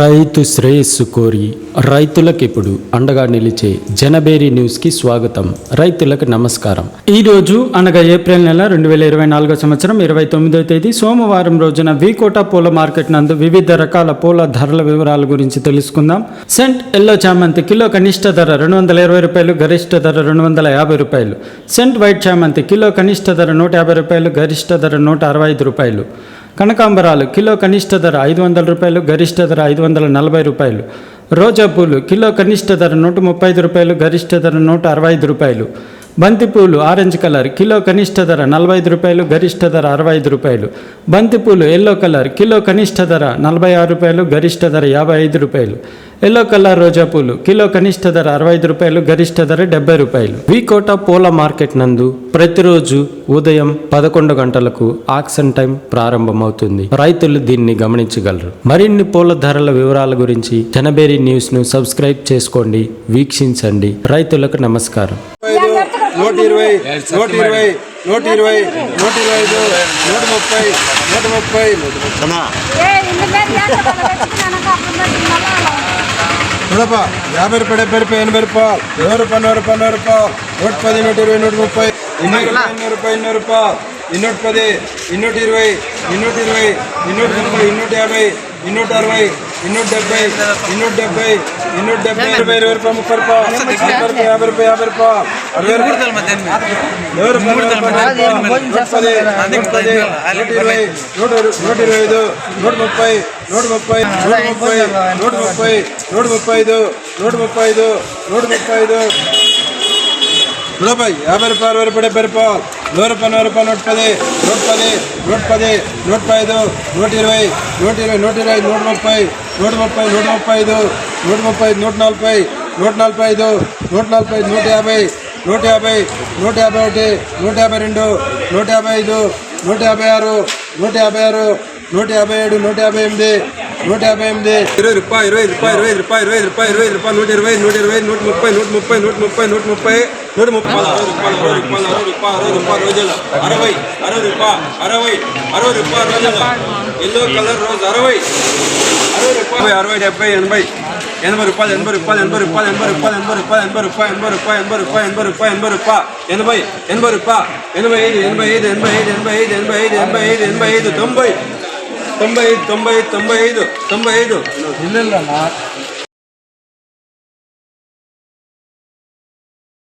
రైతు శ్రేయస్సు కోరి రైతులకు ఇప్పుడు అండగా నిలిచే జనబేరి న్యూస్కి స్వాగతం. రైతులకు నమస్కారం. ఈ రోజు అనగా ఏప్రిల్ నెల రెండు వేల ఇరవై నాలుగో సంవత్సరం ఇరవై తొమ్మిదో తేదీ సోమవారం రోజున వికోట పూల మార్కెట్ నందు వివిధ రకాల పూల ధరల వివరాల గురించి తెలుసుకుందాం. సెంట్ ఎల్లో చామంతి కిలో కనిష్ట ధర రెండు వందల ఇరవై రూపాయలు గరిష్ట ధర రెండు వందల యాభై రూపాయలు. సెంట్ వైట్ చామంతి కిలో కనిష్ట ధర నూట యాభై రూపాయలు గరిష్ట ధర నూట అరవై ఐదు రూపాయలు. కనకాంబరాలు కిలో కనిష్ట ధర ఐదు వందల రూపాయలు గరిష్ట ధర ఐదు వందల నలభై రూపాయలు. రోజా పూలు కిలో కనిష్ట ధర నూట ముప్పై ఐదు రూపాయలు గరిష్ట ధర నూట అరవై ఐదు రూపాయలు. బంతిపూలు ఆరెంజ్ కలర్ కిలో కనిష్ట ధర నలభై ఐదు రూపాయలు గరిష్ట ధర అరవై ఐదు రూపాయలు. బంతిపూలు ఎల్లో కలర్ కిలో కనిష్ట ధర నలభై ఆరు రూపాయలు గరిష్ట ధర యాభై ఐదు రూపాయలు. ఎల్లో కలర్ రోజా పూలు కిలో కనిష్ట ధర అరవై ఐదు రూపాయలు గరిష్ట ధర డెబ్బై రూపాయలు. వీకోట పూల మార్కెట్ నందు ప్రతిరోజు ఉదయం పదకొండు గంటలకు ఆక్షన్ టైం ప్రారంభమవుతుంది. రైతులు దీన్ని గమనించగలరు. మరిన్ని పూల ధరల వివరాల గురించి జనబేరి న్యూస్ను సబ్స్క్రైబ్ చేసుకోండి వీక్షించండి. రైతులకు నమస్కారం. నూట ఇరవై నూట ఇరవై నూట ఇరవై నూట ఇరవై ఐదు నూట ముప్పై నూట ముప్పై నూడపా యాభై రూపాయలు డెబ్బై రూపాయలు ఎనభై రూపాయలు నూరు రూపాయలు నూరు రూపాయలు నూరు రూపాయలు నూట పది నూట ఇరవై నూట ముప్పై ఇన్నూరు ఇన్నూరు రూపాయలు ఇన్నూరు రూపాయలు ఇన్నూటి పది ఇన్నూటి ఇరవై ఇన్నూటి ఇరవై ఇన్నూటి ముప్పై ఇన్నూటి యాభై ఇన్నూట అరవై ಇನ್ನೂರ ಡೆಬ್ಬೈ ಇನ್ನೂರ ಡೆಬ್ಬೈ ಇನ್ನೂರ ಡೆಬ್ಬೈ ಇರಬೇ ಇರುವ ರೂಪಾಯಿ ಮುಪ್ಪತ್ತು ರೂಪಾಯಿ ಐವತ್ತು ರೂಪಾಯಿ ಯಾಭೈ ರೂಪಾಯಿ ಯಾಭೈ ರೂಪಾಯಿ ಅರವತ್ತು ರೂಪಾಯಿ ಎರಡು ರೂಪಾಯಿ ಇರ್ತದೆ ನೂಟಿರುವೈ ನೂಟರು ನೂಟಿರುವೈದು ನೂಟ ಮುಪ್ಪೈ ನೂಟ ಮುಪ್ಪೈ ನೂಟ ಮುಪ್ಪೈ ನೂಟ ಮುಪ್ಪೈ ರೂಪಾಯಿ ಅರವತ್ತು ರೂಪಾಯಿ ಬರಪ್ಪ ನೂರು ರೂಪಾಯಿ ನೂರು ರೂಪಾಯಿ ನೋಟ್ ಪದೇ ನೋಟ್ ಪದೇ ನೋಟ್ ಪದೇ ನೋಟ್ ಪದೇ ನೂಟ ಇರುವೈ ನೂಟ ಇರುವೈ ನೂಟ ಇರುವೈ నూట ముప్పై నూట ముప్పై ఐదు నూట ముప్పై నూట నలభై నూట నలభై ఐదు నూట నలభై నూట యాభై నూట యాభై నూట యాభై ఒకటి నూట యాభై రెండు నూట యాభై ఐదు నూట యాభై ఆరు నూట యాభై ఆరు నూట యాభై ఏడు నూట యాభై ఎనిమిది నూట యాభై ఎనిమిది ఇరవై రూపాయి ఇరవై రూపాయి ఇరవై రూపాయి ఇరవై రూపాయి ఇరవై రూపాయి నూట ఇరవై నూట ఇరవై నూట ముప్పై నూట ముప్పై నూట ముప్పై నూట ముప్పై నూట ముప్పై అరవై రూపాయలు అరవై రూపాయలు అరవై రూపాయలు అరవై రూపాయలు రోజుల. అరవై అరవై రూపాయలు అరవై అరవై రూపాయలు రోజుల. ఎల్లో కలర్ రోజు అరవై. అరవై రూపాయలు అరవై డెబ్బై ఎనభై ఎనభై రూపాయలు ఎనభై రూపాయలు ఎనభై రూపాయలు ఎనభై రూపాయలు ఎనభై రూపాయలు ఎనభై రూపాయలు ఎనభై రూపాయలు ఎనభై రూపాయలు ఎనభై రూపాయలు ఎనభై రూపాయలు ఎనభై ఎనభై రూపాయలు ఎనభై ఐదు ఎనభై ఐదు ఎనభై ఐదు ఎనభై ఐదు ఎనభై ఐదు ఎనభై ఐదు ఎనభై ఐదు తొంభై తొంభై ఐదు తొంభై ఐదు తొంభై ఐదు తొంభై ఐదు